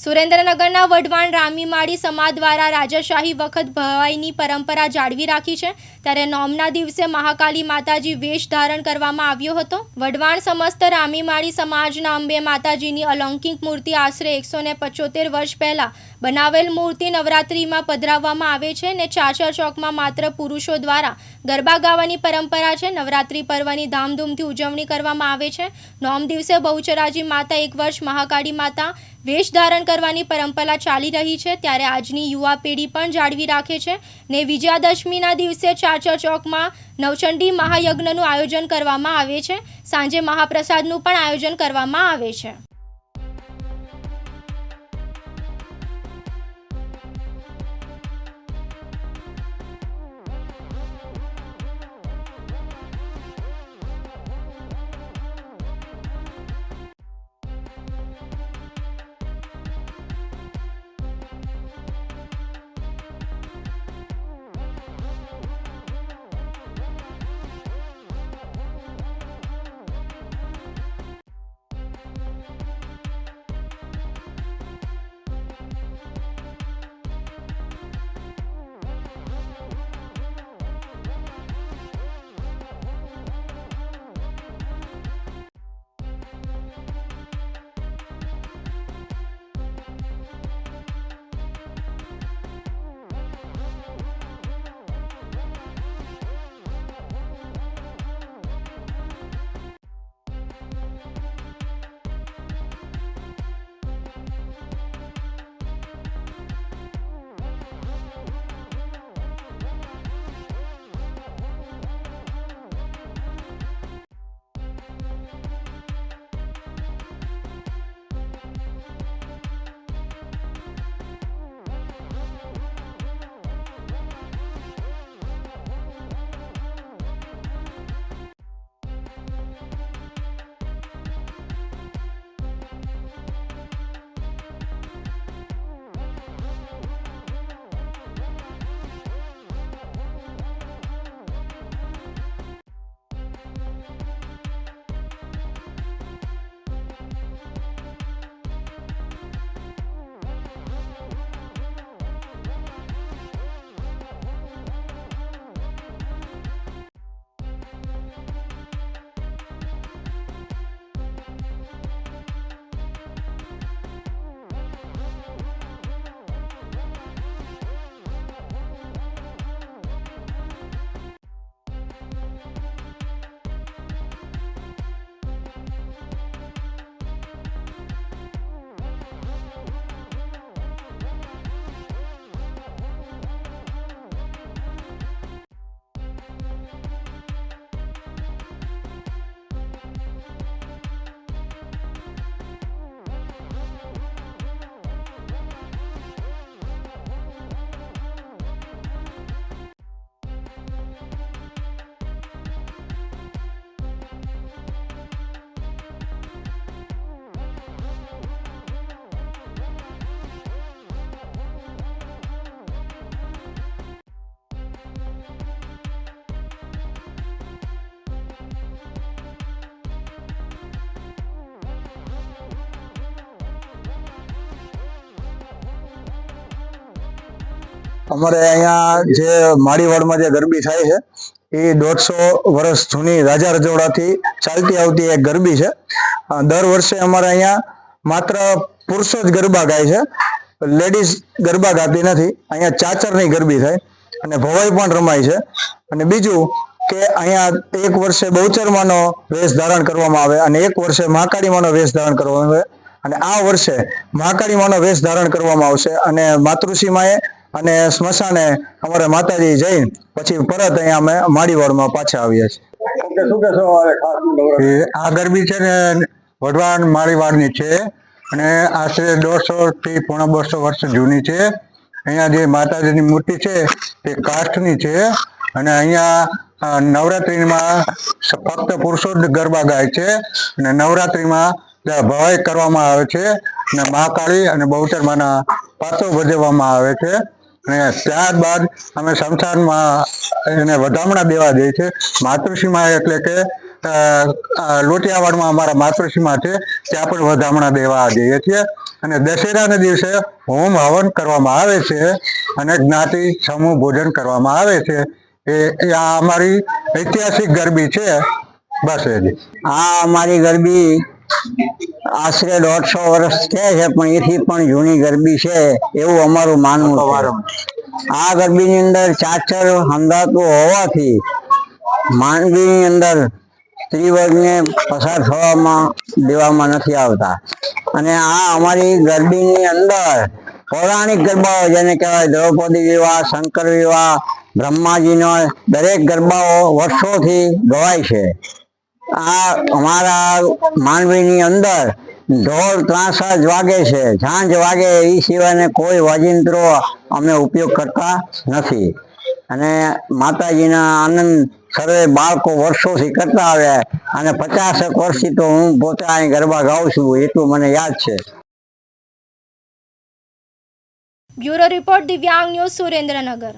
સુરેન્દ્રનગરના વઢવાણ રામીમાળી સમાજ દ્વારા રાજાશાહી વખત ભવાઈની પરંપરા જાળવી રાખી છે. ત્યારે નોમના દિવસે મહાકાલી માતાજી વેશ ધારણ કરવામાં આવ્યો હતો. વઢવાણ સમસ્ત રામીમાળી સમાજના અંબે માતાજીની અલૌકિક મૂર્તિ આશરે એકસો વર્ષ પહેલાં બનાવેલ મૂર્તિ નવરાત્રિમાં પધરાવવામાં આવે છે ને ચાચર ચોકમાં માત્ર પુરુષો દ્વારા ગરબા ગાવાની પરંપરા છે. નવરાત્રિ પર્વની ધામધૂમથી ઉજવણી કરવામાં આવે છે. નોમ દિવસે બહુચરાજી માતા એક વર્ષ મહાકાળી માતા વેશ ધારણ કરવાની પરંપરા ચાલી રહી છે ત્યારે આજની યુવા પેઢી પણ જાળવી રાખે છે ને વિજયાદશમીના દિવસે ચાચર ચોકમાં નવચંડી મહાયજ્ઞનું આયોજન કરવામાં આવે છે. સાંજે મહાપ્રસાદનું પણ આયોજન કરવામાં આવે છે. અમારે અહીંયા જે માળીવાડમાં જે ગરબી થાય છે, એ દોઢસો વર્ષ જૂની રાજા રજોડાથી ચાલતી આવતી એક ગરબી છે. દર વર્ષે અમારે અહીંયા માત્ર પુરુષો જ ગરબા ગાય છે. લેડીઝ ગરબા ગાતી નથી, અહીંયા ચાચરની ગરબી થાય અને ભવાઈ પણ રમાય છે. અને બીજું કે અહીંયા એક વર્ષે બહુચરમાનો વેશ ધારણ કરવામાં આવે અને એક વર્ષે મહાકાળીમાનો વેશ ધારણ કરવામાં આવે. અને આ વર્ષે મહાકાળીમાનો વેશ ધારણ કરવામાં આવશે અને માતૃશ્રીમાએ અને સ્મશાને અમારે માતાજી જઈ પછી પરત અહીંયા અમે માડીવાડમાં પાછા આવ્યા છીએ. આ ગરબી છે ને વઢવાણ માળીવાડની છે અને આશરે દોઢસો થી પોણા બસો વર્ષ જૂની છે. અહીંયા જે માતાજીની મૂર્તિ છે તે કાષ્ઠની છે અને અહીંયા નવરાત્રિમાં ફક્ત પુરુષો જ ગરબા ગાય છે અને નવરાત્રિમાં ભવાઈ કરવામાં આવે છે અને મહાકાળી અને બહુચરમાના પાત્રો ભજવવામાં આવે છે. અને ત્યારબાદ અમે સંસારમાં એને વધામણા દેવા જઈએ છીએ માતૃશ્રીમાં એટલે કે લોટિયાવાડમાં અમારા માતૃશ્રીમાં છે, ત્યાં પણ વધામણા દેવા જઈએ છીએ. અને દશેરાના દિવસે હોમ હવન કરવામાં આવે છે અને જ્ઞાતિ સમૂહ ભોજન કરવામાં આવે છે. એ આ અમારી ઐતિહાસિક ગરબી છે. બસ એ આ અમારી ગરબી આશરે દોઢસો વર્ષ થયા છે પણ એથી પણ જૂની ગરબી છે એવું અમારું માનવું આ ગરબીની અંદર ચાચર હંગાતું હોવાથી માંડવીની અંદર સ્ત્રી વર્ગને પસાર થવામાં દેવામાં નથી આવતા. અને આ અમારી ગરબીની અંદર પૌરાણિક ગરબાઓ જેને કહેવાય દ્રૌપદી વિવાહ શંકર વિવાહ બ્રહ્માજીનો દરેક ગરબાઓ વર્ષોથી ગવાય છે. આ અમારા માંડવીની અંદર ઢોલ ત્રાસા જ વાગે છે. ઝાંજ વાગે એ સિવાયને કોઈ વાજિંત્રો અમે ઉપયોગ કરતા નથી. અને માતાજીના આનંદ સર્વે બાળકો વર્ષોથી કરતા આવ્યા અને પચાસેક વર્ષથી તો હું પોતે અહીં ગરબા ગાઉં છું એટલું મને યાદ છે. Bureau report Divyang news Surendranagar.